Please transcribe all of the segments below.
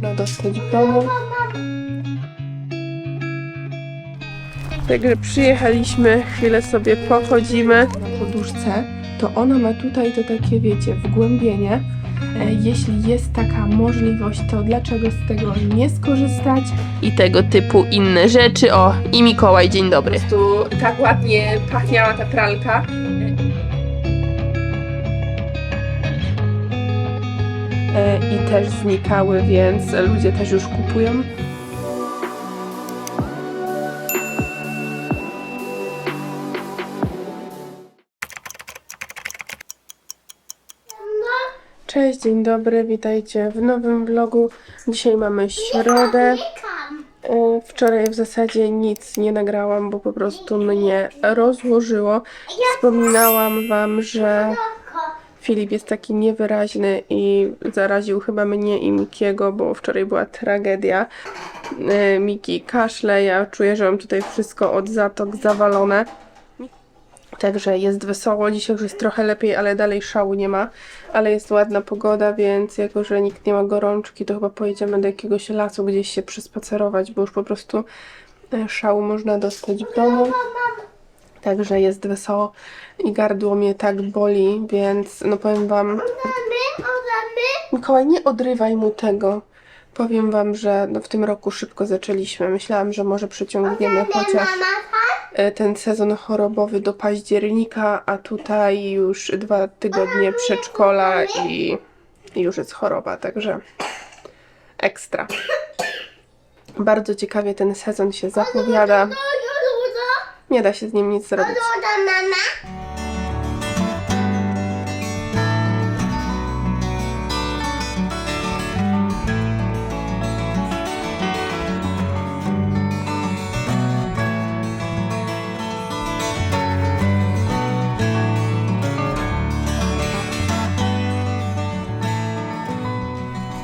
można dostać w domu. Także przyjechaliśmy, chwilę sobie pochodzimy na poduszce. To ona ma tutaj to takie, wiecie, wgłębienie. E, Jeśli jest taka możliwość, to dlaczego z tego nie skorzystać? I tego typu inne rzeczy. O, i Mikołaj, dzień dobry. Po prostu tak ładnie pachniała ta pralka. I też znikały, więc ludzie też już kupują. Cześć, dzień dobry, witajcie w nowym vlogu. Dzisiaj mamy środę. E, Wczoraj w zasadzie nic nie nagrałam, bo po prostu mnie rozłożyło. Wspominałam Wam, że Filip jest taki niewyraźny i zaraził chyba mnie i Mikiego, bo wczoraj była tragedia. E, Miki kaszle, ja czuję, że mam tutaj wszystko od zatok zawalone. Także jest wesoło, dzisiaj już jest trochę lepiej, ale dalej szału nie ma. Ale jest ładna pogoda, więc jako, że nikt nie ma gorączki, to chyba pojedziemy do jakiegoś lasu gdzieś się przespacerować, bo już po prostu e, szału można dostać w domu. Także jest wesoło i gardło mnie tak boli, więc no powiem wam, Mikołaj, nie odrywaj mu tego. Powiem wam, że no w tym roku szybko zaczęliśmy. Myślałam, że może przeciągniemy chociaż e, ten sezon chorobowy do października, a tutaj już dwa tygodnie przedszkola i już jest choroba, także ekstra. Bardzo ciekawie ten sezon się zapowiada. Nie da się z nim nic zrobić.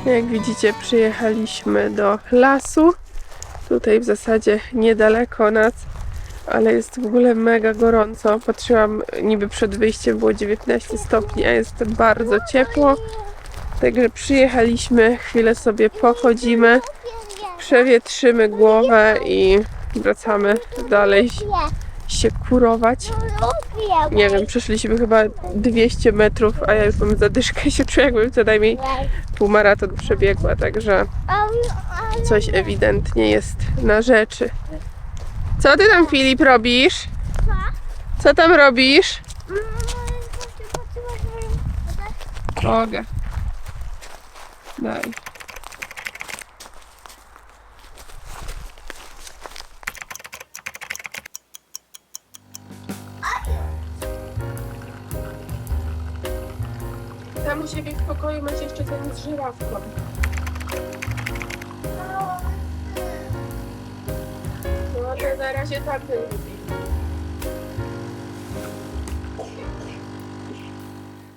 Jak widzicie, przyjechaliśmy do lasu. Tutaj w zasadzie niedaleko nas, ale jest w ogóle mega gorąco. Patrzyłam, niby przed wyjściem było 19 stopni, a jest bardzo ciepło. Także przyjechaliśmy, chwilę sobie pochodzimy, przewietrzymy głowę i wracamy dalej się kurować. Nie wiem, przeszliśmy chyba 200 metrów, a ja już mam zadyszkę się czuję, jakbym co najmniej półmaraton przebiegła, także coś ewidentnie jest na rzeczy. Co ty tam, Filip, robisz? Co tam robisz? Mogę. Daj. Tam u siebie w pokoju macie jeszcze ten z żyrawką. To na razie lubi.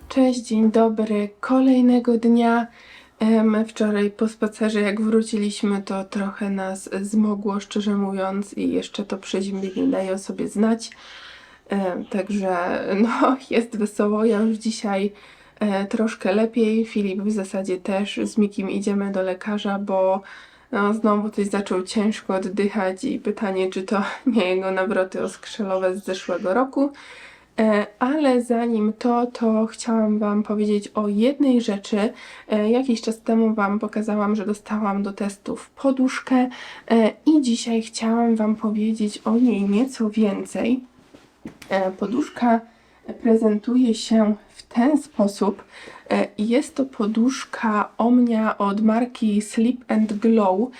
Cześć, dzień dobry. Kolejnego dnia. Em, Wczoraj po spacerze, jak wróciliśmy, to trochę nas zmogło, szczerze mówiąc, i jeszcze to przeziębienie daje o sobie znać. Także no, jest wesoło. Ja już dzisiaj e, troszkę lepiej. Filip w zasadzie też. Z Mikim idziemy do lekarza, bo no, znowu coś zaczął ciężko oddychać i pytanie, czy to nie jego nawroty oskrzelowe z zeszłego roku. E, Ale zanim to, to chciałam Wam powiedzieć o jednej rzeczy. E, Jakiś czas temu Wam pokazałam, że dostałam do testów poduszkę e, i dzisiaj chciałam Wam powiedzieć o niej nieco więcej. Poduszka prezentuje się w ten sposób. E, Jest to poduszka Omnia od marki Sleep and Glow.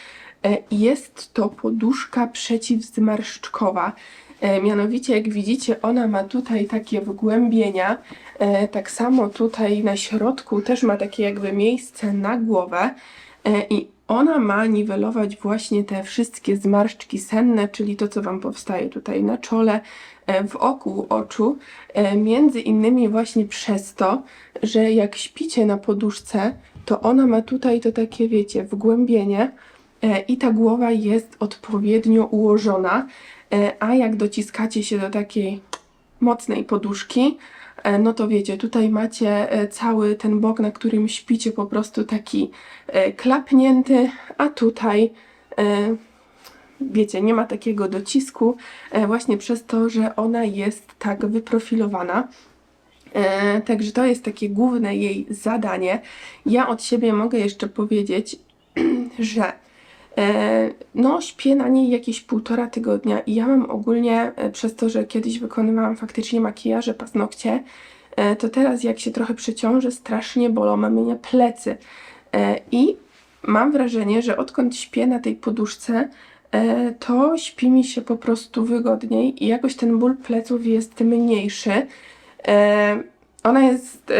E, Jest to poduszka przeciwzmarszczkowa. E, Mianowicie, jak widzicie, ona ma tutaj takie wgłębienia. Tak samo tutaj na środku też ma takie jakby miejsce na głowę. I ona ma niwelować właśnie te wszystkie zmarszczki senne, czyli to, co Wam powstaje tutaj na czole, e, wokół oczu. E, Między innymi właśnie przez to, że jak śpicie na poduszce, to ona ma tutaj to takie, wiecie, wgłębienie e, i ta głowa jest odpowiednio ułożona, a jak dociskacie się do takiej mocnej poduszki, no to wiecie, tutaj macie e, cały ten bok, na którym śpicie, po prostu taki e, klapnięty, a tutaj e, wiecie, nie ma takiego docisku, e, właśnie przez to, że ona jest tak wyprofilowana. E, Także to jest takie główne jej zadanie. Ja od siebie mogę jeszcze powiedzieć, że e, no, śpię na niej jakieś półtora tygodnia i ja mam ogólnie, e, przez to, że kiedyś wykonywałam faktycznie makijaże, paznokcie, e, to teraz jak się trochę przeciążę, strasznie bolą mnie plecy. E, I mam wrażenie, że odkąd śpię na tej poduszce, e, to śpi mi się po prostu wygodniej i jakoś ten ból pleców jest mniejszy. E, Ona jest e,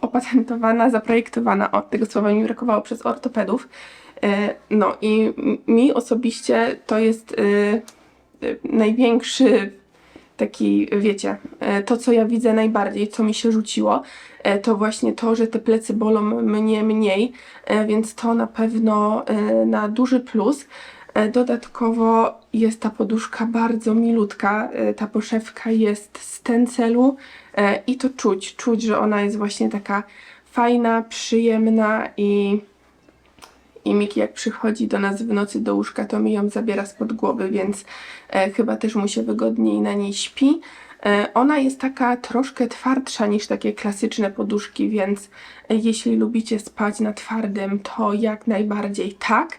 opatentowana, zaprojektowana, o tego słowa mi brakowało, przez ortopedów. E, No i mi osobiście to jest e, e, największy taki, wiecie, to co ja widzę najbardziej, co mi się rzuciło, to właśnie to, że te plecy bolą mnie mniej, więc to na pewno na duży plus. Dodatkowo jest ta poduszka bardzo milutka, ta poszewka jest z tencelu i to czuć, czuć, że ona jest właśnie taka fajna, przyjemna i i Miki jak przychodzi do nas w nocy do łóżka, to mi ją zabiera spod głowy, więc e, chyba też mu się wygodniej na niej śpi. E, ona jest taka troszkę twardsza niż takie klasyczne poduszki, więc e, jeśli lubicie spać na twardym, to jak najbardziej tak.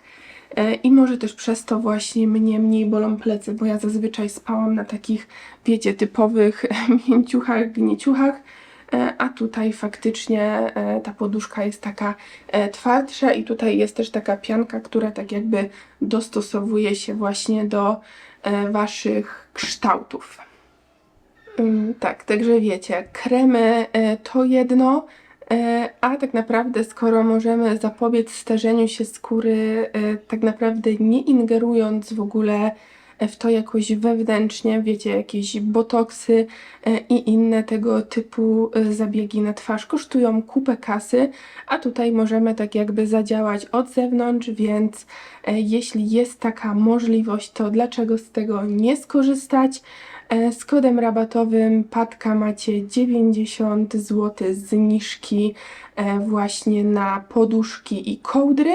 E, I może też przez to właśnie mnie mniej bolą plecy, bo ja zazwyczaj spałam na takich, wiecie, typowych mięciuchach, gnieciuchach, a tutaj faktycznie e, ta poduszka jest taka e, twardsza i tutaj jest też taka pianka, która tak jakby dostosowuje się właśnie do e, Waszych kształtów. Ym, Tak, także wiecie, kremy e, to jedno, e, a tak naprawdę skoro możemy zapobiec starzeniu się skóry, e, tak naprawdę nie ingerując w ogóle e, w to jakoś wewnętrznie, wiecie, jakieś botoksy e, i inne tego typu e, zabiegi na twarz kosztują kupę kasy, a tutaj możemy tak jakby zadziałać od zewnątrz, więc e, jeśli jest taka możliwość, to dlaczego z tego nie skorzystać? E, Z kodem rabatowym Patka macie 90 zł zniżki e, właśnie na poduszki i kołdry,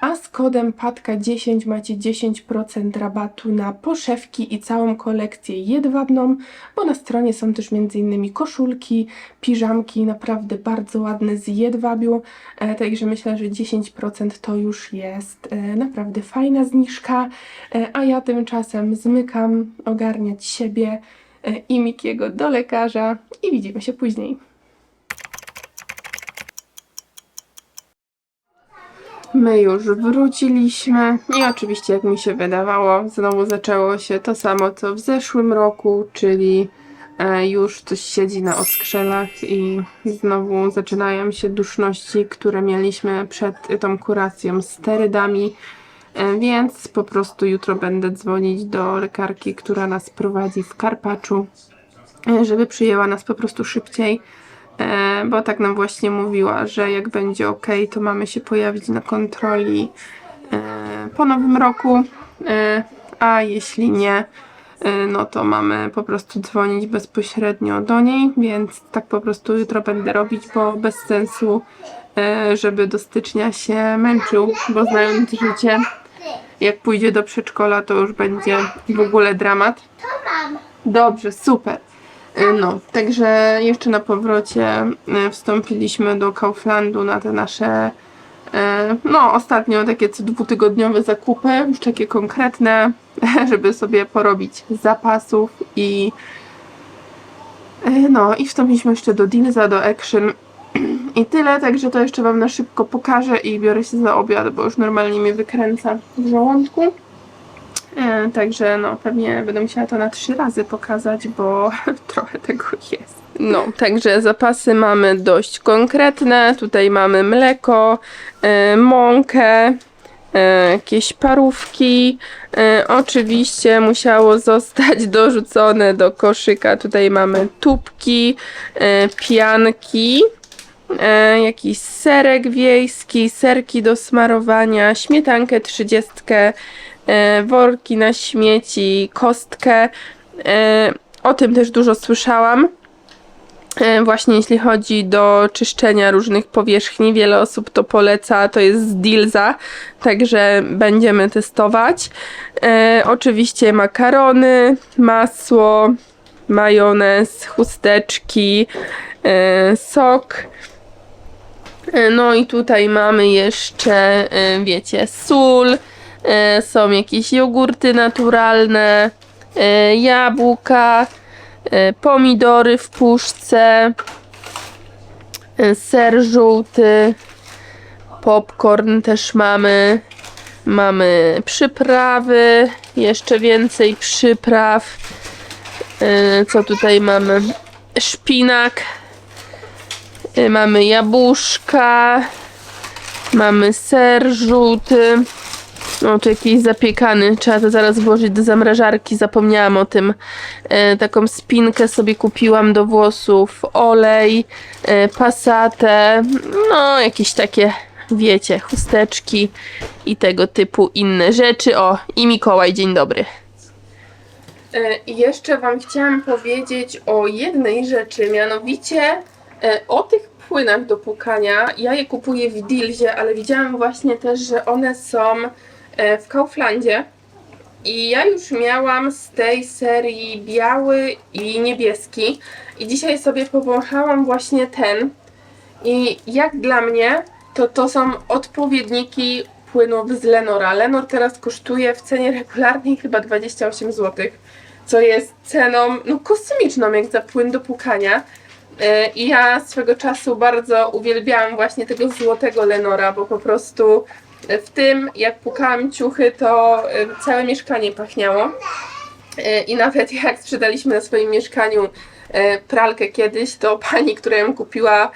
a z kodem Patka 10 macie 10% rabatu na poszewki i całą kolekcję jedwabną, bo na stronie są też m.in. koszulki, piżamki, naprawdę bardzo ładne z jedwabiu, e, także myślę, że 10% to już jest naprawdę fajna zniżka, a ja tymczasem zmykam ogarniać siebie e, i Mikiego do lekarza i widzimy się później. My już wróciliśmy i oczywiście jak mi się wydawało, znowu zaczęło się to samo co w zeszłym roku, czyli e, już coś siedzi na oskrzelach i znowu zaczynają się duszności, które mieliśmy przed tą kuracją sterydami. E, Więc po prostu jutro będę dzwonić do lekarki, która nas prowadzi w Karpaczu, e, żeby przyjęła nas po prostu szybciej, e, bo tak nam właśnie mówiła, że jak będzie ok, to mamy się pojawić na kontroli po nowym roku, a jeśli nie, no to mamy po prostu dzwonić bezpośrednio do niej, więc tak po prostu jutro będę robić, bo bez sensu, żeby do stycznia się męczył, bo znając życie, jak pójdzie do przedszkola, to już będzie w ogóle dramat. Dobrze, super. Y, No, także jeszcze na powrocie y, wstąpiliśmy do Kauflandu na te nasze, y, no ostatnio takie co dwutygodniowe zakupy, już takie konkretne, żeby sobie porobić zapasów i no i wstąpiliśmy jeszcze do Dealsa, do Action i tyle, także to jeszcze Wam na szybko pokażę i biorę się za obiad, bo już normalnie mnie wykręca w żołądku. E, także no, pewnie będę musiała to na trzy razy pokazać, bo trochę tego jest. No, także zapasy mamy dość konkretne. Tutaj mamy mleko, e, mąkę, e, jakieś parówki. Oczywiście musiało zostać dorzucone do koszyka. Tutaj mamy tubki, pianki e, jakiś serek wiejski, serki do smarowania, śmietankę trzydziestkę, e, worki na śmieci, kostkę. E, o tym też dużo słyszałam. E, Właśnie jeśli chodzi do czyszczenia różnych powierzchni, wiele osób to poleca, to jest z Dilza, także będziemy testować. Oczywiście makarony, masło, majonez, chusteczki, sok. E, No i tutaj mamy jeszcze, e, wiecie, sól, e, są jakieś jogurty naturalne, jabłka, pomidory w puszce, ser żółty, popcorn też mamy, mamy przyprawy, jeszcze więcej przypraw. Co tutaj mamy? Szpinak, mamy jabłuszka, mamy ser żółty. No, tu jakiś zapiekany, trzeba to zaraz włożyć do zamrażarki, zapomniałam o tym. E, taką spinkę sobie kupiłam do włosów, olej, e, pasatę, no jakieś takie, wiecie, chusteczki i tego typu inne rzeczy. O, i Mikołaj, dzień dobry. I jeszcze Wam chciałam powiedzieć o jednej rzeczy, mianowicie o tych płynach do płukania. Ja je kupuję w Dilzie, ale widziałam właśnie też, że one są e, w Kauflandzie. I ja już miałam z tej serii biały i niebieski. I dzisiaj sobie powąchałam właśnie ten. I jak dla mnie, to to są odpowiedniki płynów z Lenora. Lenor teraz kosztuje w cenie regularnej chyba 28 zł, co jest ceną no, kosmiczną jak za płyn do płukania. E, I ja swego czasu bardzo uwielbiałam właśnie tego złotego Lenora, bo po prostu e, w tym, jak płukałam ciuchy, to e, całe mieszkanie pachniało. I nawet jak sprzedaliśmy na swoim mieszkaniu pralkę kiedyś, to pani, która ją kupiła,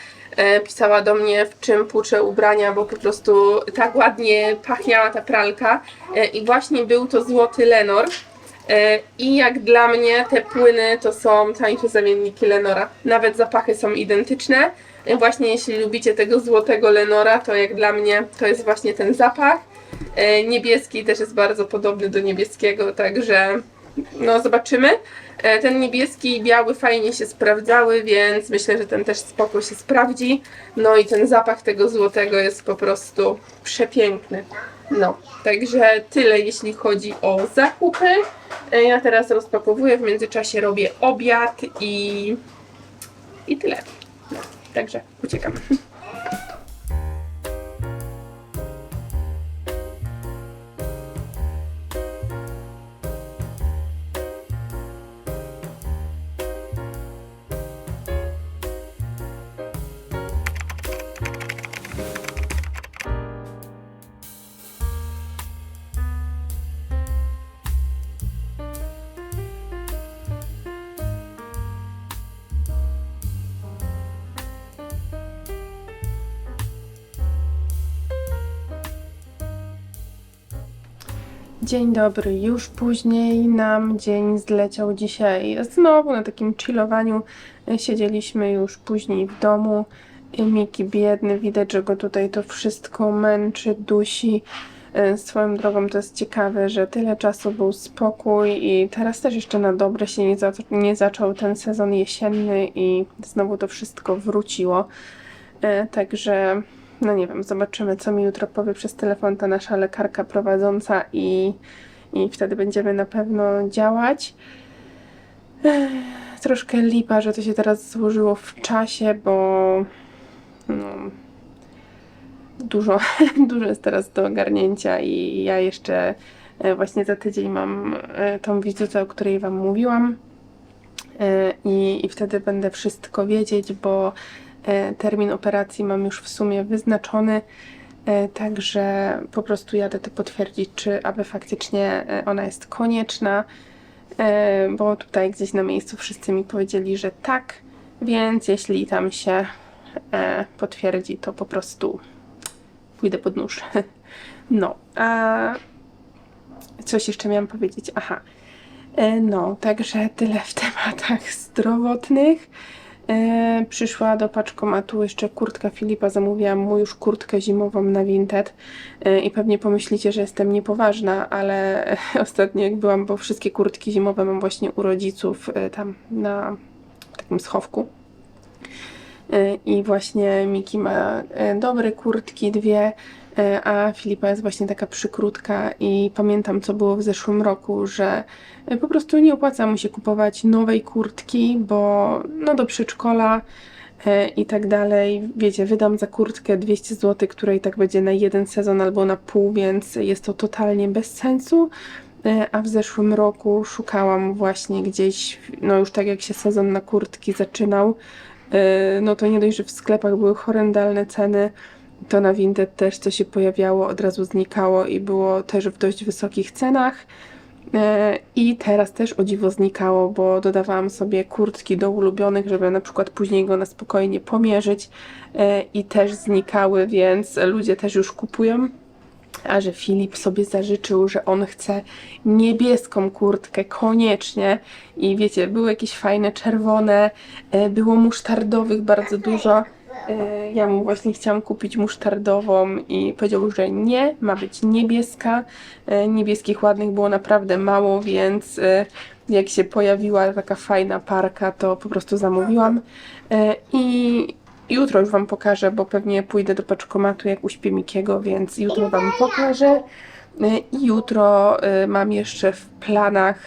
pisała do mnie, w czym płuczę ubrania, bo po prostu tak ładnie pachniała ta pralka. I właśnie był to złoty Lenor. E, I jak dla mnie te płyny to są tańsze zamienniki Lenora. Nawet zapachy są identyczne. E, Właśnie jeśli lubicie tego złotego Lenora, to jak dla mnie to jest właśnie ten zapach. E, Niebieski też jest bardzo podobny do niebieskiego, także no zobaczymy. Ten niebieski i biały fajnie się sprawdzały, więc myślę, że ten też spoko się sprawdzi. No i ten zapach tego złotego jest po prostu przepiękny. No, także tyle jeśli chodzi o zakupy. E, Ja teraz rozpakowuję, w międzyczasie robię obiad i, i tyle. Także uciekam. Dzień dobry, już później nam dzień zleciał dzisiaj. Znowu na takim chillowaniu e, siedzieliśmy już później w domu. E, Miki biedny, widać, że go tutaj to wszystko męczy, dusi. E, Swoją drogą to jest ciekawe, że tyle czasu był spokój i teraz też jeszcze na dobre się nie, za nie zaczął ten sezon jesienny i znowu to wszystko wróciło. Także, no nie wiem, zobaczymy, co mi jutro powie przez telefon ta nasza lekarka prowadząca i, i wtedy będziemy na pewno działać. Troszkę lipa, że to się teraz złożyło w czasie, bo no, dużo, dużo jest teraz do ogarnięcia i ja jeszcze e, właśnie za tydzień mam e, tą wizytę, o której Wam mówiłam. E, I, I wtedy będę wszystko wiedzieć, bo termin operacji mam już w sumie wyznaczony. E, Także po prostu jadę to potwierdzić, czy aby faktycznie e, ona jest konieczna, e, bo tutaj gdzieś na miejscu wszyscy mi powiedzieli, że tak, więc jeśli tam się e, potwierdzi, to po prostu pójdę pod nóż. No, a coś jeszcze miałam powiedzieć? Aha. E, No, także tyle w tematach zdrowotnych. E, przyszła do paczkomatu jeszcze kurtka Filipa, zamówiłam mu już kurtkę zimową na Vinted e, i pewnie pomyślicie, że jestem niepoważna, ale ostatnio jak byłam, bo wszystkie kurtki zimowe mam właśnie u rodziców e, tam na takim schowku. I właśnie Miki ma dobre kurtki, dwie, a Filipa jest właśnie taka przykrótka i pamiętam co było w zeszłym roku, że e, po prostu nie opłaca mu się kupować nowej kurtki, bo no do przedszkola e, i tak dalej. Wiecie, wydam za kurtkę 200 zł, która i tak będzie na jeden sezon albo na pół, więc jest to totalnie bez sensu. E, A w zeszłym roku szukałam właśnie gdzieś, no już tak jak się sezon na kurtki zaczynał, e, no to nie dość, że w sklepach były horrendalne ceny, to na Vinted też co się pojawiało od razu znikało i było też w dość wysokich cenach. E, I teraz też o dziwo znikało, bo dodawałam sobie kurtki do ulubionych, żeby na przykład później go na spokojnie pomierzyć e, i też znikały, więc ludzie też już kupują. A że Filip sobie zażyczył, że on chce niebieską kurtkę koniecznie i wiecie, były jakieś fajne czerwone, e, było musztardowych bardzo dużo. E, Ja mu właśnie chciałam kupić musztardową i powiedział, że nie, ma być niebieska. E, Niebieskich ładnych było naprawdę mało, więc e, jak się pojawiła taka fajna parka, to po prostu zamówiłam. I jutro już Wam pokażę, bo pewnie pójdę do paczkomatu, jak uśpię Mikiego, więc jutro Wam pokażę. I jutro mam jeszcze w planach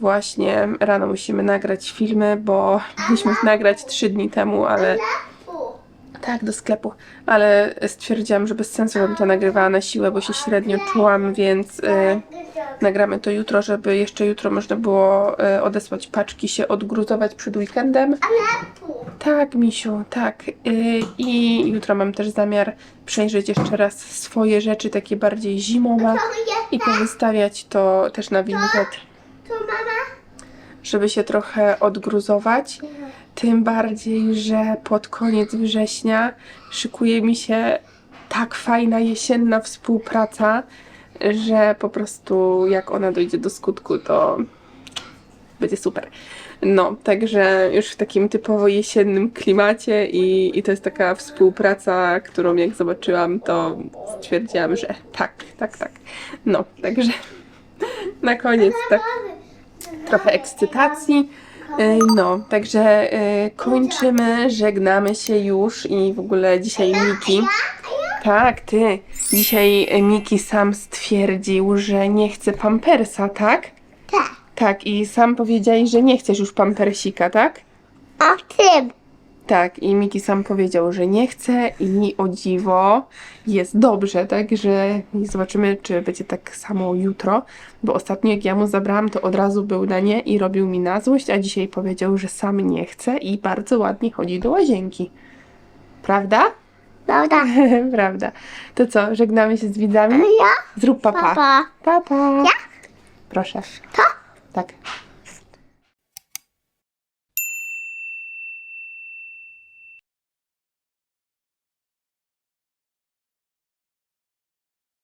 właśnie rano musimy nagrać filmy, bo mieliśmy nagrać trzy dni temu, ale tak, do sklepu, ale stwierdziłam, że bez sensu bym to nagrywała na siłę, bo się średnio czułam, więc e, nagramy to jutro, żeby jeszcze jutro można było e, odesłać paczki, się odgruzować przed weekendem. Tak, misiu, tak. Y, I jutro mam też zamiar przejrzeć jeszcze raz swoje rzeczy, takie bardziej zimowe i powystawiać to też na Vinted, To mama? żeby się trochę odgruzować. Tym bardziej, że pod koniec września szykuje mi się tak fajna jesienna współpraca, że po prostu jak ona dojdzie do skutku, to będzie super. No, także już w takim typowo jesiennym klimacie i, i to jest taka współpraca, którą jak zobaczyłam, to stwierdziłam, że tak, tak, tak. No, także na koniec tak trochę ekscytacji. Y, No, także y, kończymy, żegnamy się już i w ogóle dzisiaj Miki. Tak, ty. Dzisiaj y, Miki sam stwierdził, że nie chce pampersa, tak? Tak. Tak, i sam powiedziałeś, że nie chcesz już pampersika, tak? A tym? Tak, i Miki sam powiedział, że nie chce i o dziwo jest dobrze, także zobaczymy, czy będzie tak samo jutro, bo ostatnio jak ja mu zabrałam, to od razu był na nie i robił mi na złość, a dzisiaj powiedział, że sam nie chce i bardzo ładnie chodzi do łazienki. Prawda? Dobra. Prawda. To co, żegnamy się z widzami? Ja? Zrób papa. Papa. Papa. Ja? Proszę. To? Tak.